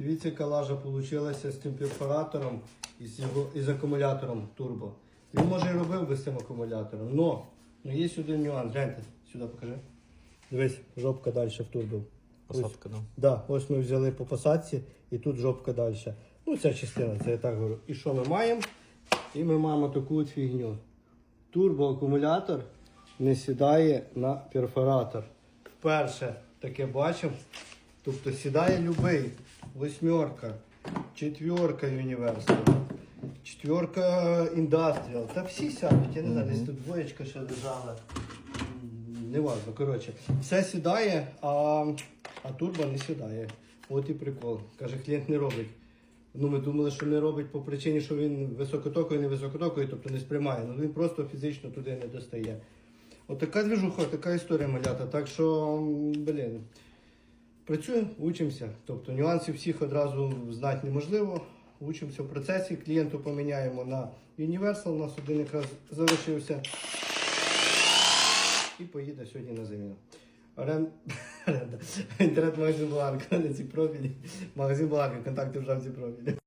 Дивіться, яка лажа вийшла з тим перфоратором і з, його, і з акумулятором турбо. Він може і робив би з цим акумулятором, но, но є один нюанс. Гляньте, сюди покажи. Дивись, жопка далі в турбо. Посадка, да. Да, ось ми взяли по посадці і тут жопка далі. Ну, ця частина, це я так говорю. І що ми маємо? І ми маємо таку от фігню. Турбоакумулятор не сідає на перфоратор. Вперше таке бачимо. Тобто сідає любий. Восьмерка, четверка Universal, четверка Industrial. Та всі сядуть, я не знаю, десь тут двоєчка ще лежала. Неважно, коротше. Все сідає, а, а турбо не сідає. От і прикол. Каже, клієнт не робить. Ну, ми думали, що не робить по причині, що він високотоковий, не високотоковий, тобто не сприймає. Ну він просто фізично туди не достає. От така движуха, така історія малята. Так що, блін, працюємо, учимося. Тобто нюансів всіх одразу знати неможливо. Учимося в процесі, клієнту поміняємо на Universal, у нас один якраз залишився. І поїде сьогодні на заміну. Орен... Інтернет-магазин Баланка, на ці профілі. Магазин Баланка, контакти в жавці профілі.